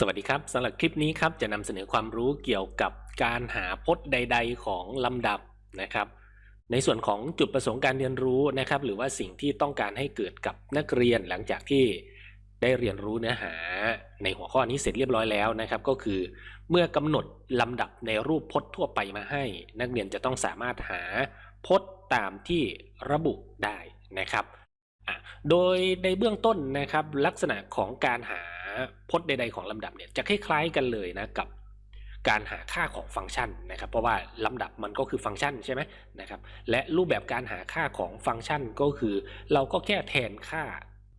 สวัสดีครับสำหรับคลิปนี้ครับจะนำเสนอความรู้เกี่ยวกับการหาพจน์ใด ๆ ของลำดับนะครับ ในส่วนของจุดประสงค์การเรียนรู้นะครับ หรือว่าสิ่งที่ต้องการให้เกิดกับนักเรียนหลังจากที่ได้เรียนรู้เนื้อหาในหัวข้อนี้เสร็จเรียบร้อยแล้วนะครับ ก็คือเมื่อกำหนดลำดับในรูปพจน์ทั่วไปมาให้ นักเรียนจะต้องสามารถหาพจน์ตามที่ระบุได้นะครับ โดยในเบื้องต้นนะครับลักษณะของการหา พจน์ใดๆของลำดับเนี่ยจะคล้ายๆกันเลยนะกับการหาค่าของฟังก์ชันนะครับ เพราะว่าลำดับมันก็คือฟังก์ชันใช่ไหมนะครับและรูปแบบการหาค่าของฟังก์ชันก็คือ เราก็แค่แทนค่า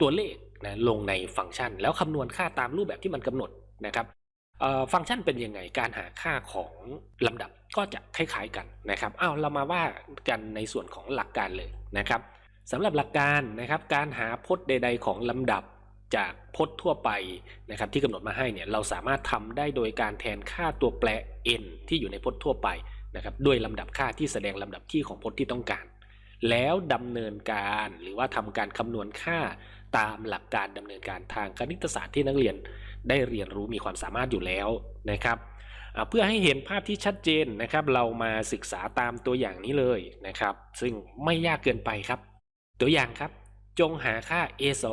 ตัวเลขนะลงในฟังก์ชัน แล้วคำนวณค่าตามรูปแบบที่มันกำหนดนะครับฟังก์ชันเป็นยังไงการหาค่าของลำดับก็จะคล้ายๆกันนะครับอ้าวเรามาว่ากันในส่วนของหลักการเลยนะครับสำหรับหลักการนะครับการหาพจน์ใด ๆ ของลำดับ จากพจน์ทั่วไปนะครับที่กำหนดมาให้เนี่ยเราสามารถทำได้โดยการแทนค่าตัวแปร n ที่อยู่ในพจน์ทั่วไปนะครับด้วยลำดับค่าที่แสดงลำดับที่ของพจน์ที่ต้องการ แล้วดำเนินการหรือว่าทำการคำนวณค่าตามหลักการดำเนินการทางคณิตศาสตร์ที่นักเรียนได้เรียนรู้มีความสามารถอยู่แล้วนะครับเพื่อให้เห็นภาพที่ชัดเจนนะครับ เรามาศึกษาตามตัวอย่างนี้เลยนะครับ ซึ่งไม่ยากเกินไปครับ ตัวอย่างครับ จงหาค่า a2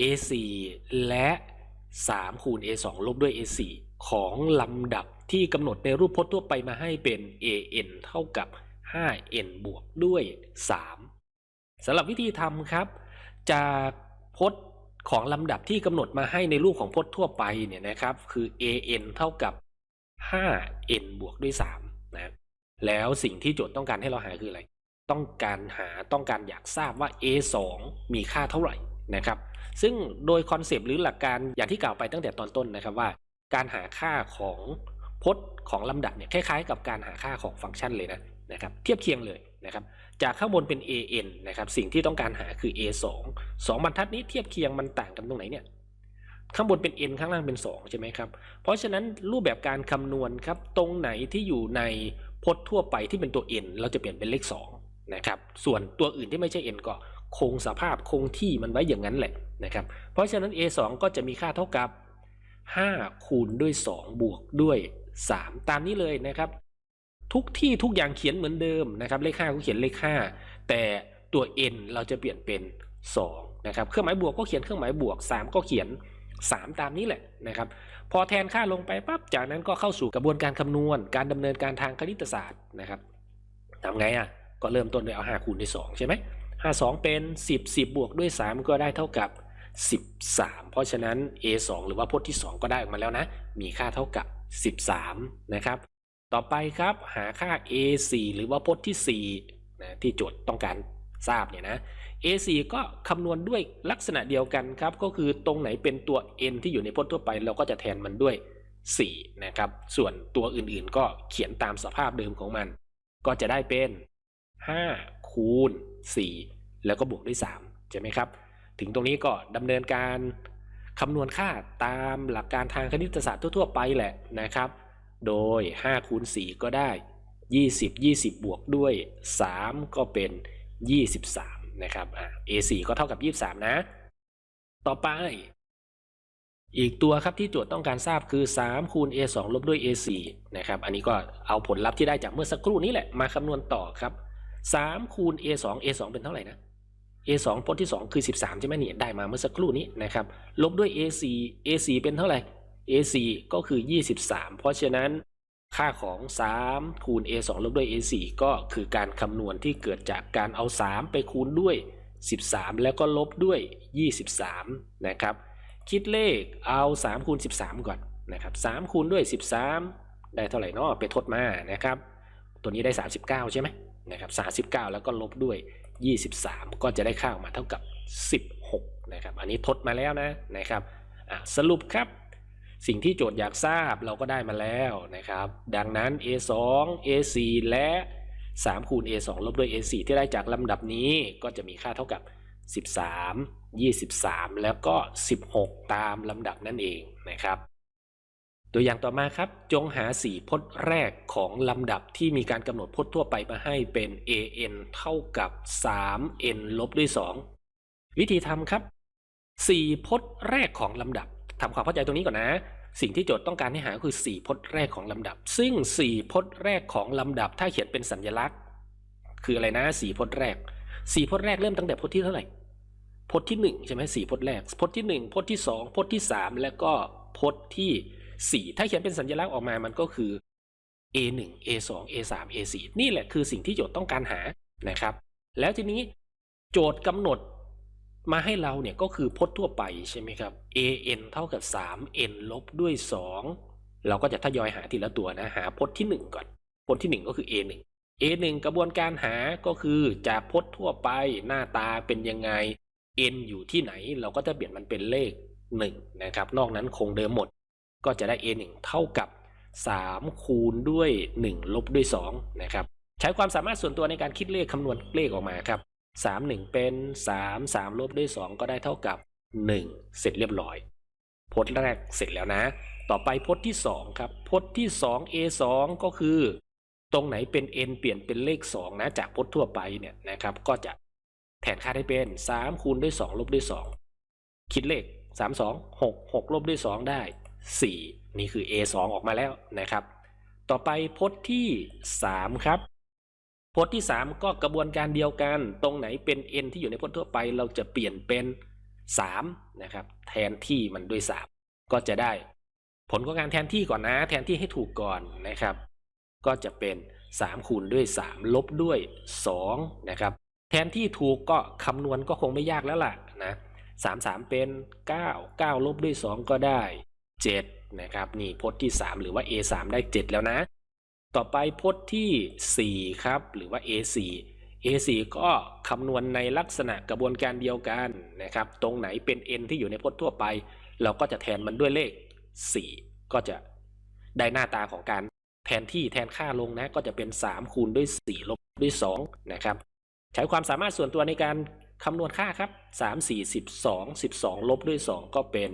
a4 และ 3 คูณ a2 ลบด้วย a4 ของลำดับที่กำหนดในรูปพจน์ทั่วไปมาให้เป็น an เท่ากับ 5n บวกด้วย 3สำหรับวิธีทำครับ จากพจน์ของลำดับที่กำหนดมาให้ในรูปของพจน์ทั่วไปเนี่ยนะครับ คือ an เท่ากับ 5n บวกด้วย3นะแล้วสิ่งที่โจทย์ต้องการให้เราหาคืออะไร ต้องการหาต้องการอยากทราบว่า a2 มีค่าเท่าไหร่ นะครับซึ่งโดยคอนเซปต์หรือหลักการอย่างที่กล่าวไปตั้งแต่ตอนต้นนะครับว่า การหาค่าของพจน์ของลำดับเนี่ยคล้ายๆ กับการหาค่าของฟังก์ชันเลยนะนะครับเทียบเคียงเลยนะครับจากข้างบนเป็น an นะครับสิ่งที่ต้องการหาคือ a2 2บรรทัดนี้เทียบเคียงมันต่างกันตรงไหนเนี่ยข้างบนเป็น n ข้างล่างเป็น 2 ใช่ไหมครับ เพราะฉะนั้นรูปแบบการคำนวณครับตรงไหนที่อยู่ในพจน์ทั่วไปที่เป็นตัว n เราจะเปลี่ยนเป็นเลข2นะครับส่วนตัวอื่นที่ไม่ใช่ n ก็ คงสภาพคงที่มันไว้อย่างนั้นแหละนะครับ เพราะฉะนั้น a2 ก็จะมีค่าเท่ากับ 5 คูณด้วย 2 บวกด้วย 3 ตามนี้เลยนะครับ ทุกที่ทุกอย่างเขียนเหมือนเดิมนะครับ เลข5ก็เขียนเลข 5 แต่ตัว n เราจะเปลี่ยนเป็น 2 นะครับ เครื่องหมายบวกก็เขียนเครื่องหมายบวก 3 ก็เขียน 3 ตามนี้แหละนะครับ พอแทนค่าลงไปปั๊บจากนั้นก็เข้าสู่กระบวนการคำนวณ การดำเนินการทางคณิตศาสตร์นะครับทำไงอะก็เริ่มต้นด้วยเอา5คูณด้วย2ใช่ไหม 5 2เป็น10 10บวกด้วย3ก็ได้เท่ากับ13เพราะฉะนั้น a2 หรือว่าพจน์ที่2ก็ได้ออกมาแล้วนะ มีค่าเท่ากับ13นะครับต่อไปครับหาค่า a4 หรือว่าพจน์ที่4นะที่โจทย์ต้องการทราบเนี่ยนะ a4 ก็คำนวณด้วยลักษณะเดียวกันครับ ก็คือตรงไหนเป็นตัว n ที่อยู่ในพจน์ทั่วไป เราก็จะแทนมันด้วย4นะครับ ส่วนตัวอื่นๆก็เขียนตามสภาพเดิมของมัน ก็จะได้เป็น 5 คูณ 4 แล้วก็บวกด้วย3ใช่ไหมครับ ถึงตรงนี้ก็ดำเนินการคำนวณค่าตามหลักการทางคณิตศาสตร์ทั่ว ๆ ไปแหละนะครับ โดย5คูณ4ก็ได้ 20 20 บวกด้วย 3 ก็เป็น 23 นะครับอะ A4 ก็เท่ากับ 23 นะ ต่อไป อีกตัวครับที่โจทย์ต้องการทราบคือ 3 คูณ A2 ลบด้วย A4 นะครับ อันนี้ก็เอาผลลัพธ์ที่ได้จากเมื่อสักครู่นี้แหละมาคำนวณต่อครับ 3 คูณ A2 A2 เป็นเท่าไหร่นะ A2 พจน์ที่ 2 คือ 13 ใช่ไหมเนี่ยได้มาเมื่อสักครู่นี้นะครับลบด้วย A4 A4 เป็นเท่าไหร่ A4 ก็คือ 23 เพราะฉะนั้นค่าของ 3 คูณ A2 ลบด้วย A4 ก็คือการคำนวณที่เกิดจากการเอา 3 ไปคูณด้วย 13 แล้วก็ลบด้วย 23 นะครับ คิดเลขเอา 3 คูณ 13 ก่อนนะครับ3คูณด้วย 13 ได้เท่าไหร่นาะไปทดมานะครับ ตัวนี้ได้ 39 ใช่ไหมนะครับ39 แล้วก็ลบด้วย 23 ก็จะได้ค่าออกมาเท่ากับ 16 นะครับ อันนี้ทดมาแล้วนะนะครับสรุปครับสิ่งที่โจทย์อยากทราบเราก็ได้มาแล้วนะครับ ดังนั้น A2 A4 และ 3 คูณ A2 ลบด้วย A4 ที่ได้จากลำดับนี้ก็จะมีค่าเท่ากับ 13 23 แล้วก็ 16 ตามลำดับนั่นเองนะครับ ตัวอย่างต่อมาครับ จงหา4พจน์แรกของลำดับที่มีการกำหนดพจน์ทั่วไปมาให้เป็น an เท่ากับ 3n ลบด้วย 2 วิธีทำครับ 4 พจน์แรกของลำดับทำความเข้าใจตรงนี้ก่อนนะ สิ่งที่โจทย์ต้องการให้หาคือ 4 พจน์แรกของลำดับ ซึ่ง 4 พจน์แรกของลำดับถ้าเขียนเป็นสัญลักษณ์ คืออะไรนะ 4 พจน์แรก 4 พจน์แรกเริ่มตั้งแต่พจน์ที่เท่าไหร่พจน์ที่ 1 ใช่ไหมสี่พจน์แรก พจน์ที่ 1 พจน์ที่ 2 พจน์ที่ 3 แล้วก็พจน์ที่ 4 ถ้าเขียนเป็นสัญลักษณ์ออกมามันก็คือ A1 A2 A3 A4 นี่แหละคือสิ่งที่โจทย์ต้องการหานะครับ แล้วทีนี้โจทย์กำหนดมาให้เราเนี่ยก็คือพจน์ทั่วไปใช่ไหมครับ an เท่ากับ 3 n ลบด้วย 2 เราก็จะทยอยหาทีละตัวนะหาพจน์ที่ 1 ก่อน พจน์ที่ 1 ก็คือ a1 a1 กระบวนการหาก็คือจากพจน์ทั่วไปหน้าตาเป็นยังไง n อยู่ที่ไหนเราก็จะเปลี่ยนมันเป็นเลข 1 นะครับ นอกนั้นคงเดิมหมด ก็จะได้ a1 เท่ากับ 3 คูณด้วย 1 ลบด้วย2นะครับใช้ความสามารถส่วนตัวในการคิดเลขคำนวณเลขออกมาครับ3 1 เป็น 3 3 ลบด้วย 2 ก็ได้เท่ากับ 1 เสร็จเรียบร้อยพจน์แรกเสร็จแล้วนะ ต่อไปพจน์ที่ 2 ครับพจน์ที่ 2 a 2ก็คือ ตรงไหนเป็น n เปลี่ยนเป็นเลข 2 นะจากพจน์ทั่วไปเนี่ยนะครับ ก็จะแทนค่าได้เป็น 3 คูณด้วย 2 ลบด้วย 2 คิดเลข 3 2 6 6 ลบด้วย 2 ได้ 4 นี่คือ a 2 ออกมาแล้วนะครับ ต่อไปพจน์ที่ 3 ครับพจน์ที่ 3 ก็กระบวนการเดียวกัน ตรงไหนเป็น n ที่อยู่ในพจน์ทั่วไป เราจะเปลี่ยนเป็น 3 นะครับ แทนที่มันด้วย 3 ก็จะได้ ผลของการแทนที่ก่อนนะ แทนที่ให้ถูกก่อนนะครับ ก็จะเป็น3คูณด้วย 3 ลบด้วย2นะครับ แทนที่ถูกก็คำนวณก็คงไม่ยากแล้วล่ะนะ 3 3 เป็น 9 9 ลบด้วย 2 ก็ได้ 7นะครับนี่พจน์ที่ 3 หรือว่า a 3 ได้ 7 แล้วนะ ต่อไปพจน์ที่ 4 ครับ หรือว่า a4 a4 ก็คำนวณในลักษณะกระบวนการเดียวกันนะครับ ตรงไหนเป็น n ที่อยู่ในพจน์ทั่วไป เราก็จะแทนมันด้วยเลข 4 ก็จะได้หน้าตาของการแทนที่แทนค่าลงนะ ก็จะเป็น 3 คูณด้วย 4 ลบด้วย 2 นะครับ ใช้ความสามารถส่วนตัวในการคำนวณค่าครับ 3 4 12 12 ลบด้วย 2 ก็เป็น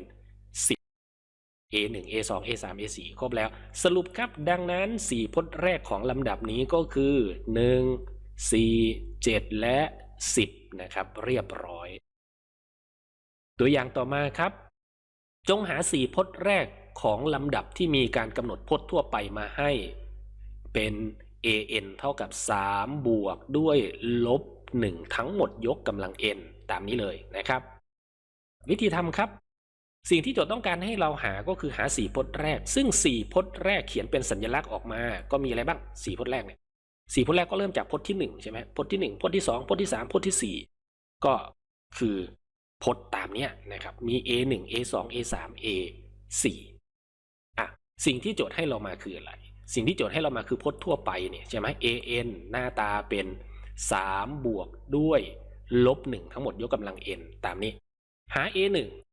A1 A2 A3 A4 ครบแล้ว สรุปครับดังนั้น 4 พจน์แรกของลำดับนี้ก็คือ 1 4 7 และ 10 นะครับ เรียบร้อย ตัวอย่างต่อมาครับ จงหา 4 พจน์แรกของลำดับที่มีการกำหนดพจน์ทั่วไปมาให้ เป็น an เท่ากับ 3 บวกด้วยลบ 1 ทั้งหมดยกกำลัง n ตามนี้เลยนะครับ วิธีทำครับ สิ่งที่โจทย์ต้องการให้เราหาก็คือหา4พจน์แรก ซึ่ง4พจน์แรกเขียนเป็นสัญลักษณ์ออกมา ก็มีอะไรบ้าง4พจน์แรกเนี่ย4พจน์แรกก็เริ่มจากพจน์ที่1ใช่ไหมพจน์ที่1พจน์ที่2พจน์ที่3พจน์ที่4ก็คือพจน์ตามเนี้ยนะครับมี a 1 a 2 a 3 a 4อะสิ่งที่โจทย์ให้เรามาคืออะไร สิ่งที่โจทย์ให้เรามาคือพจน์ทั่วไปเนี่ยใช่ไหม a n หน้าตาเป็น3บวกด้วยลบ1ทั้งหมดยกกำลัง n ตามนี้ หา a 1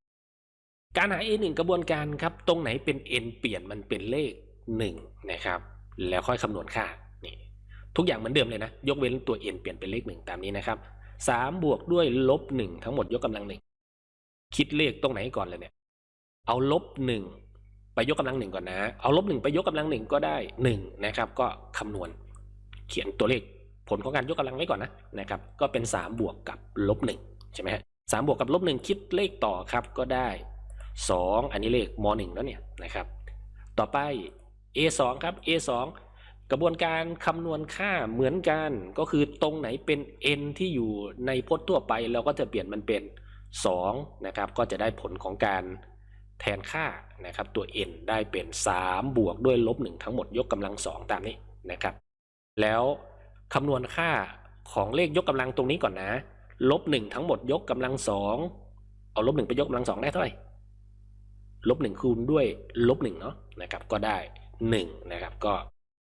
การหา a 1กระบวนการครับ ตรงไหนเป็น n เปลี่ยนมันเป็นเลข1นะครับ แล้วค่อยคำนวณค่านี่ทุกอย่างเหมือนเดิมเลยนะ ยกเว้นตัว n เปลี่ยนเป็นเลข 1 ตามนี้นะครับ3บวกด้วยลบ1ทั้งหมดยกกำลัง1คิดเลขตรงไหนก่อนเลยเนี่ย เอาลบ1ไปยกกำลัง1ก่อนนะ เอาลบ1ไปยกกำลัง1ก็ได้1นะครับ ก็คำนวณเขียนตัวเลขผลของการยกกำลังไว้ก่อนนะนะครับ ก็เป็น 3 บวกกับลบ1ใช่ไหมฮะสามบวกกับลบ1คิดเลขต่อครับก็ได้ 2 อันนี้เลขม .1 แล้วเนี่ยนะครับ ต่อไป a 2 ครับ a 2 กระบวนการคำนวณค่าเหมือนกันก็คือตรงไหนเป็น n ที่อยู่ในพจน์ทั่วไปเราก็จะเปลี่ยนมันเป็น 2 นะครับ ก็จะได้ผลของการแทนค่านะครับตัว n ได้เป็น 3 บวกด้วยลบ 1 ทั้งหมดยกกำลัง 2 ตามนี้นะครับ แล้วคำนวณค่าของเลขยกกำลังตรงนี้ก่อนนะลบ 1 ทั้งหมดยกกำลัง 2 เอาลบ 1 ไปยกกำลัง 2 ได้เท่าไหร่ ลบ1คูณด้วยลบ1เนาะนะครับก็ได้1นะครับก็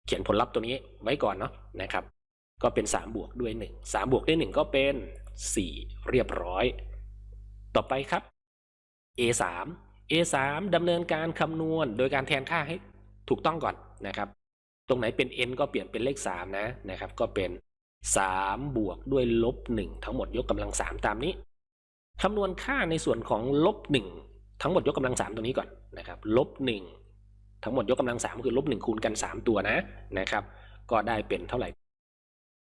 เขียนผลลัพธ์ตัวนี้ไว้ก่อนเนาะนะครับก็เป็น 3 บวกด้วย 1 3 บวกด้วย 1 ก็เป็น 4 เรียบร้อย ต่อไปครับ a 3 a 3 ดำเนินการคำนวณโดยการแทนค่าให้ถูกต้องก่อนนะครับ ตรงไหนเป็น n ก็เปลี่ยนเป็นเลข 3 นะนะครับ ก็เป็น 3 บวกด้วยลบ 1 ทั้งหมดยกกำลัง 3 ตามนี้คำนวณค่าในส่วนของลบ 1 ทั้งหมดยกกำลัง 3ตรงนี้ก่อนนะครับลบ1ทั้งหมดยกกำลัง3คือลบ1คูณกัน 3 ตัวนะนะครับ ก็ได้เป็นเท่าไหร่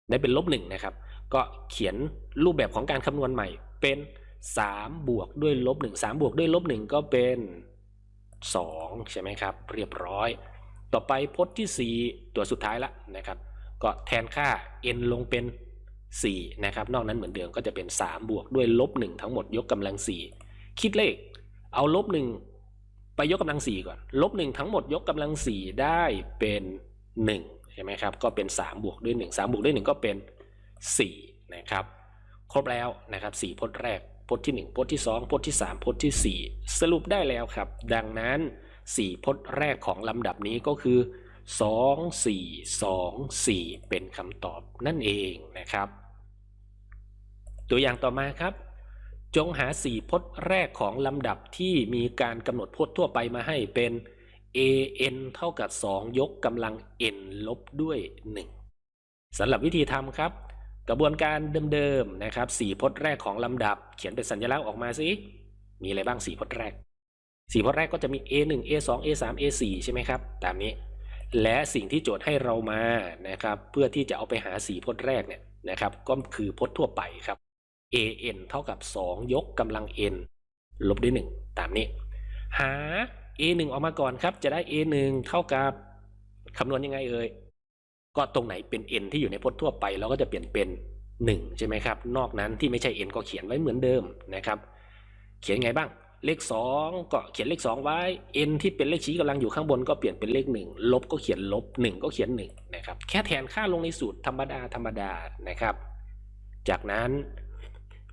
ได้เป็นลบ1นะครับ ก็เขียนรูปแบบของการคำนวณใหม่เป็น3บวกด้วยลบ1 3บวกด้วยลบ1ก็เป็น 2 ใช่ไหมครับ เรียบร้อย ต่อไปพจน์ที่ 4 ตัวสุดท้ายละนะครับ ก็แทนค่า n ลงเป็น 4 นะครับ นอกนั้นเหมือนเดิมก็จะเป็น 3 บวกด้วยลบ1ทั้งหมดยกกำลัง 4 คิดเลข เอาลบ1ไปยกกำลัง4ก่อน ลบ1ทั้งหมดยกกำลัง4ได้เป็น1ใช่ไหมครับ ก็เป็น3บวกด้วย1 3บวกด้วย1ก็เป็น4นะครับ ครบแล้วนะครับ4พจน์แรกพจน์ที่1พจน์ที่2พจน์ที่3พจน์ที่4สรุปได้แล้วครับ ดังนั้น4พจน์แรกของลำดับนี้ก็คือ2 4 2 4เป็นคำตอบนั่นเองนะครับ ตัวอย่างต่อมาครับ จงหา4พจน์แรกของลำดับที่มีการกำหนดพจน์ทั่วไปมาให้เป็น an เท่ากับ 2 ยกกำลัง n ลบด้วย 1สำหรับวิธีทำครับ กระบวนการเดิมๆนะครับ4พจน์แรกของลำดับ เขียนเป็นสัญลักษณ์ออกมาสิมีอะไรบ้าง4พจน์แรก4พจน์แรกก็จะมี a1 a2 a3 a4 ใช่ไหมครับ ตามนี้ และสิ่งที่โจทย์ให้เรามานะครับ เพื่อที่จะเอาไปหา4พจน์แรกเนี่ยนะครับ ก็คือพจน์ทั่วไปครับ an เท่ากับ 2 ยกกำลัง n ลบด้วย 1 ตามนี้ หา a1 ออกมาก่อนครับ จะได้ a1 เท่ากับคำนวณยังไงเอ่ย ก็ตรงไหนเป็น n ที่อยู่ในพจน์ทั่วไปเราก็จะเปลี่ยนเป็น 1 ใช่ไหมครับ นอกนั้นที่ไม่ใช่ n ก็เขียนไว้เหมือนเดิมนะครับ เขียนไงบ้าง เลข 2 ก็เขียนเลข 2 ไว้ n ที่เป็นเลขชี้กำลังอยู่ข้างบนก็เปลี่ยนเป็นเลข 1 ลบก็เขียนลบ 1 ก็เขียน1นะครับ แค่แทนค่าลงในสูตรธรรมดาธรรมดานะครับ จากนั้น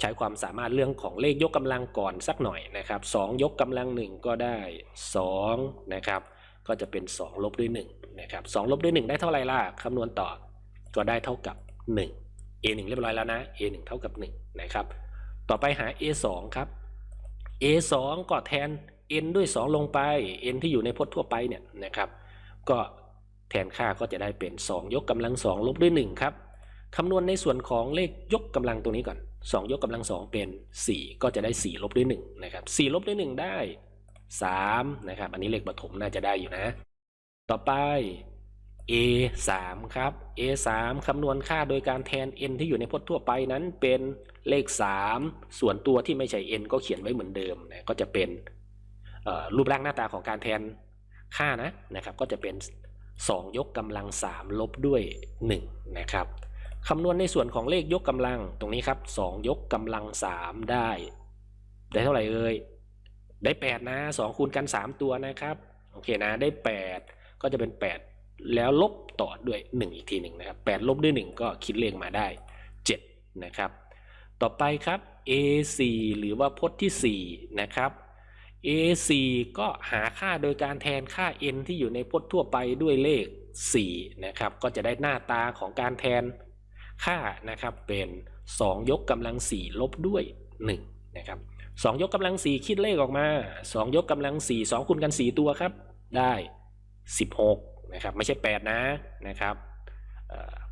ใช้ความสามารถเรื่องของเลขยกกำลังก่อนสักหน่อยนะครับ2ยกกำลัง1ก็ได้2นะครับก็จะเป็น 2 ลบด้วย1นะครับ2ลบด้วย 1 ได้เท่าไหร่ล่ะคำนวณต่อก็ได้เท่ากับ 1 a 1เรียบร้อยแล้วนะ a 1เท่ากับ1นะครับต่อไปหา a 2ครับ a 2ก็แทน n ด้วย 2 ลงไป n ที่อยู่ในพจน์ทั่วไปเนี่ยนะครับ ก็แทนค่าก็จะได้เป็น 2 ยกกำลัง 2 ลบด้วย1ครับคำนวณในส่วนของเลขยกกำลังตรงนี้ก่อน 2 ยกกำลัง2เป็น 4 ก็จะได้ 4 ลบด้วย1นะครับ4ลบด้วย 1 ได้ 3 นะครับ อันนี้เลขปฐมน่าจะได้อยู่นะ ต่อไป a 3ครับ a 3คำนวณค่าโดยการแทน n ที่อยู่ในพจน์ทั่วไปนั้นเป็นเลข 3 ส่วนตัวที่ไม่ใช่ n ก็เขียนไว้เหมือนเดิมนะก็จะเป็นรูปร่างหน้าตาของการแทนค่านะนะครับ ก็จะเป็น 2 ยกกำลัง 3 ลบด้วย 1 นะครับ คำนวณในส่วนของเลขยกกำลังตรงนี้ครับ 2 ยกกำลัง 3 ได้ ได้เท่าไหร่เอ่ยได้ 8 นะ 2 คูณกัน 3 ตัวนะครับ โอเคนะได้ 8 ก็จะเป็น 8 แล้วลบต่อด้วย 1 อีกทีหนึ่งนะครับ 8 ลบด้วย 1 ก็คิดเลขมาได้ 7 นะครับ ต่อไปครับ a4 หรือว่าพจน์ที่ 4 นะครับ a4 ก็หาค่าโดยการแทนค่า n ที่อยู่ในพจน์ทั่วไปด้วยเลข 4 นะครับ ก็จะได้หน้าตาของการแทน ค่านะครับเป็น 2 ยกกำลัง 4 ลบด้วย 1 นะครับ2ยกกำลัง 4 คิดเลขออกมา 2 ยกกำลัง 4 2คูณกัน 4 ตัวครับ ได้ 16 นะครับ ไม่ใช่ 8 นะนะครับ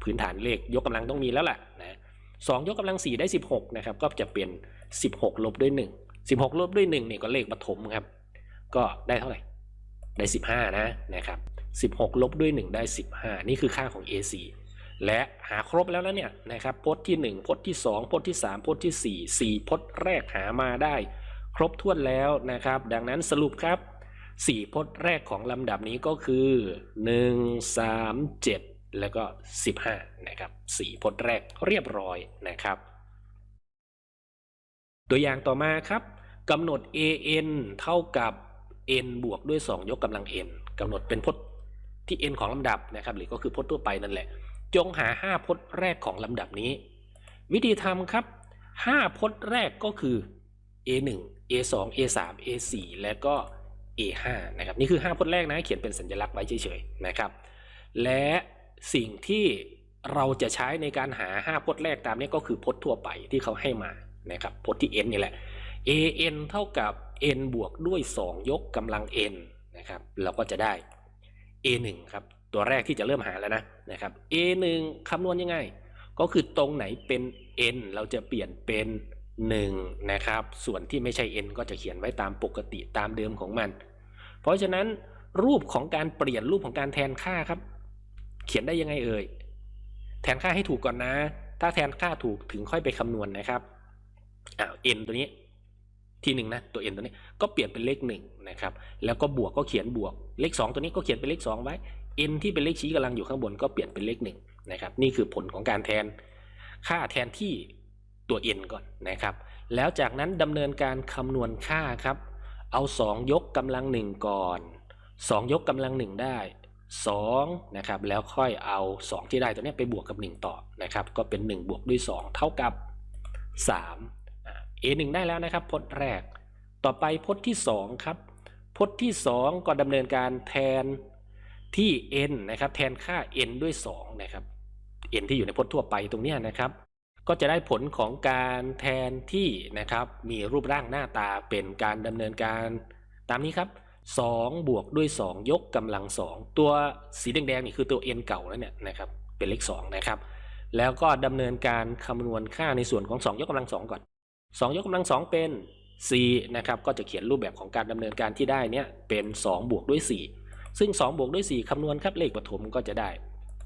พื้นฐานเลขยกกำลังต้องมีแล้วล่ะนะสองยกกำลัง 4 ได้ 16 นะครับ ก็จะเป็น 16 ลบด้วย 1 16 ลบด้วย1เนี่ยก็เลขปฐมครับ ก็ได้เท่าไหร่ ได้ 15 นะนะครับ 16 ลบด้วย 1 ได้ 15 นี่คือค่าของ AC และหาครบแล้วแล้วเนี่ยนะครับพจน์ที่ 1พจน์ที่ 2พจน์ที่ 3พจน์ที่ 4 4พจน์แรกหามาได้ ครบถ้วนแล้วนะครับ ดังนั้นสรุปครับ 4พจน์แรกของลำดับนี้ก็คือ 1 3 7 แล้วก็ 15นะครับ4พจน์แรกเรียบร้อยนะครับ ตัวอย่างต่อมาครับกำหนด an เท่ากับ n บวกด้วย 2 ยกกำลัง n กำหนดเป็นพจน์ที่ n ของลำดับนะครับหรือก็คือพจน์ทั่วไปนั่นแหละ จงหา5พจน์แรกของลำดับนี้ วิธีทำครับ5พจน์แรกก็คือ a1 a2 a3 a4 และก็ a5 นะครับนี่คือ5พจน์แรกนะเขียนเป็นสัญลักษณ์ไว้เฉยๆนะครับ และสิ่งที่เราจะใช้ในการหา5พจน์แรกตามนี้ก็คือพจน์ทั่วไปที่เขาให้มานะครับพจน์ที่ n นี่แหละ an เท่ากับ n บวกด้วย 2 ยกกำลัง n นะครับเราก็จะได้ a1 ครับ ตัวแรกที่จะเริ่มหาแล้วนะนะครับ a1 คำนวณยังไง ก็คือตรงไหนเป็น n เราจะเปลี่ยนเป็น 1 นะครับ ส่วนที่ไม่ใช่ n ก็จะเขียนไว้ตามปกติตามเดิมของมัน เพราะฉะนั้นรูปของการเปลี่ยนรูปของการแทนค่าครับ เขียนได้ยังไงเอ่ย แทนค่าให้ถูกก่อนนะ ถ้าแทนค่าถูกถึงค่อยไปคำนวณนะครับอ้าว n ตัวนี้ทีหนึ่งนะตัว n ตัวนี้ก็เปลี่ยนเป็นเลขหนึ่งนะครับแล้วก็บวกก็เขียนบวกเลข 2 ตัวนี้ก็เขียนเป็นเลข 2 ไว้ n ที่เป็นเลขชี้กำลังอยู่ข้างบนก็เปลี่ยนเป็นเลขหนึ่งนะครับ นี่คือผลของการแทนค่าแทนที่ตัว n ก่อนนะครับ แล้วจากนั้นดำเนินการคำนวณค่าครับ เอา 2 ยกกำลังหนึ่งก่อน 2 ยกกำลังหนึ่งได้2นะครับแล้วค่อยเอา 2 ที่ได้ตัวนี้ไปบวกกับ 1 ต่อนะครับ ก็เป็น 1 บวกด้วย 2 เท่ากับ3อ่า a1 ได้แล้วนะครับพจน์แรก ต่อไปพจน์ที่ 2 ครับพจน์ที่ 2 ก็ดำเนินการแทน ที่ n นะครับแทนค่า n ด้วย2นะครับ n ที่อยู่ในพจน์ทั่วไปตรงนี้นะครับ ก็จะได้ผลของการแทนที่นะครับมีรูปร่างหน้าตาเป็นการดำเนินการตามนี้ครับ2บวกด้วย 2 ยกกำลัง 2 ตัวสีแดงๆนี่คือตัว n เก่าแล้วเนี่ยนะครับเป็นเลข2นะครับแล้วก็ดำเนินการคำนวณค่าในส่วนของ 2 ยกกำลัง 2 ก่อน 2 ยกกำลัง 2 เป็น4นะครับก็จะเขียนรูปแบบของการดำเนินการที่ได้เนี่ยเป็น 2 บวกด้วย 4 ซึ่ง 2 บวกด้วย 4 คำนวณครับเลขปฐมก็จะได้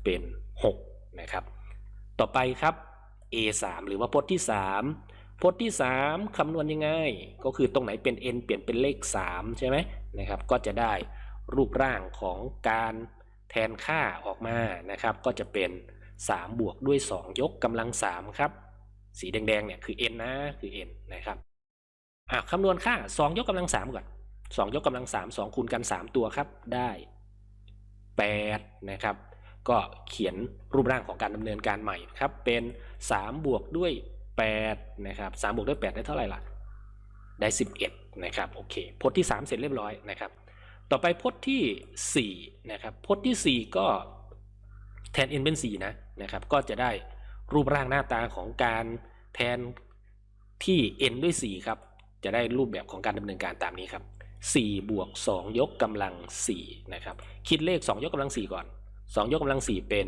เป็น 6 นะครับ ต่อไปครับ A3 หรือว่าพจน์ที่ 3พจน์ที่ 3 คำนวณยังไง ก็คือตรงไหนเป็น n เปลี่ยนเป็นเลข 3 ใช่ไหมนะครับ ก็จะได้รูปร่างของการแทนค่าออกมานะครับ ก็จะเป็น 3 บวกด้วย 2 ยกกำลัง 3 ครับ สีแดงๆเนี่ยคือ n นะคือ n นะครับอะคำนวณค่า 2 ยกกำลัง 3 ก่อน 2 ยกกำลัง 3 2 คูณกัน 3 ตัวครับ ได้8นะครับ ก็เขียนรูปร่างของการดำเนินการใหม่ครับ เป็น 3 บวกด้วย8นะครับ3บวกด้วย 8 ได้เท่าไหร่ล่ะ ได้ 11นะครับ โอเค พจน์ที่ 3 เสร็จเรียบร้อยนะครับ ต่อไปพจน์ที่ 4 นะครับ พจน์ที่ 4 ก็แทน n เป็น 4 นะนะครับ ก็จะได้รูปร่างหน้าตาของการแทนที่ n ด้วย 4 ครับ จะได้รูปแบบของการดำเนินการตามนี้ครับ 4 บวก 2 ยกกำลัง 4 นะครับ คิดเลข 2 ยกกำลัง 4 ก่อน 2 ยกกำลัง 4 เป็น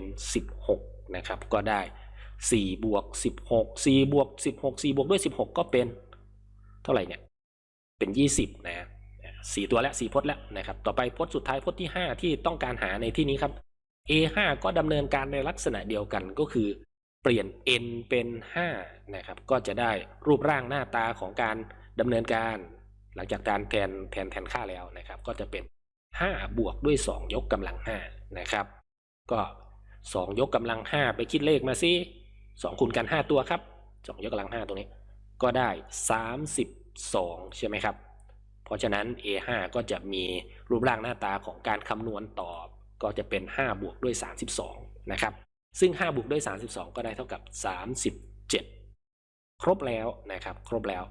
16 นะครับ ก็ได้ 4 บวก 16 4 บวก 16 4 บวกด้วย 16 ก็เป็น เท่าไหร่เนี่ย เป็น 20 นะสี่ตัวแล้วสี่พจน์แล้วนะครับ ต่อไปพจน์สุดท้ายพจน์ที่ 5 ที่ต้องการหาในที่นี้ครับ A5 ก็ดำเนินการในลักษณะเดียวกันก็คือ เปลี่ยน n เป็น 5 นะครับ ก็จะได้รูปร่างหน้าตาของการดำเนินการ หลังจากการแทนแทนแทนค่าแล้วนะครับ ก็จะเป็น 5 บวกด้วย 2 ยกกำลัง5นะครับ ก็ 2 ยกกำลัง 5 ไปคิดเลขมาสิ2คูณกัน 5 ตัวครับ 2 ยกกำลัง 5 ตรงนี้ ก็ได้ 32 ใช่ไหมครับ เพราะฉะนั้น A5 ก็จะมีรูปร่างหน้าตาของการคำนวณตอบ ก็จะเป็น 5 บวกด้วย 32 นะครับ ซึ่ง 5 บวกด้วย 32 ก็ได้เท่ากับ 37 ครบแล้วนะครับ ครบแล้ว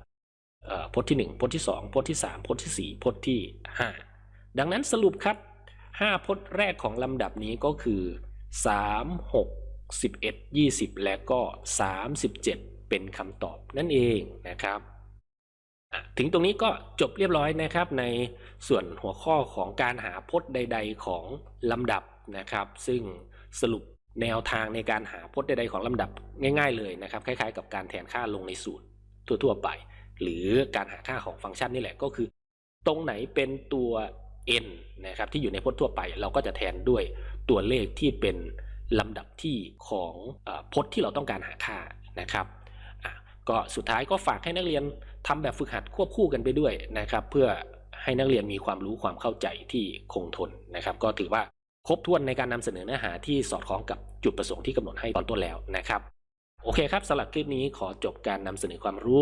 พจน์ที่ 1 พจน์ที่ 2 พจน์ที่ 3 พจน์ที่ 4 พจน์ที่ 5 ดังนั้นสรุปครับ 5 พจน์แรกของลำดับนี้ก็คือ 3 6 11 20 และก็ 37 เป็นคำตอบนั่นเองนะครับถึงตรงนี้ก็จบเรียบร้อยนะครับในส่วนหัวข้อของการหาพจน์ใด ๆ ของลำดับนะครับ ซึ่งสรุปแนวทางในการหาพจน์ใดๆของลำดับง่าย ๆ เลยนะครับ คล้าย ๆ กับการแทนค่าลงในสูตรทั่ว ๆ ไป หรือการหาค่าของฟังก์ชันนี่แหละก็คือ ตรงไหนเป็นตัว n นะครับที่อยู่ในพจน์ทั่วไป เราก็จะแทนด้วยตัวเลขที่เป็นลำดับที่ของอพจน์ที่เราต้องการหาค่านะครับก็สุดท้ายก็ฝากให้นักเรียนทำแบบฝึกหัดควบคู่กันไปด้วยนะครับ เพื่อให้นักเรียนมีความรู้ความเข้าใจที่คงทนนะครับ ก็ถือว่าครบถ้วนในการนำเสนอเนื้อหาที่สอดคล้องกับจุดประสงค์ที่กำหนดให้ตอนต้นแล้วนะครับ โอเคครับสำหรับคลิปนี้ขอจบการนำเสนอความรู้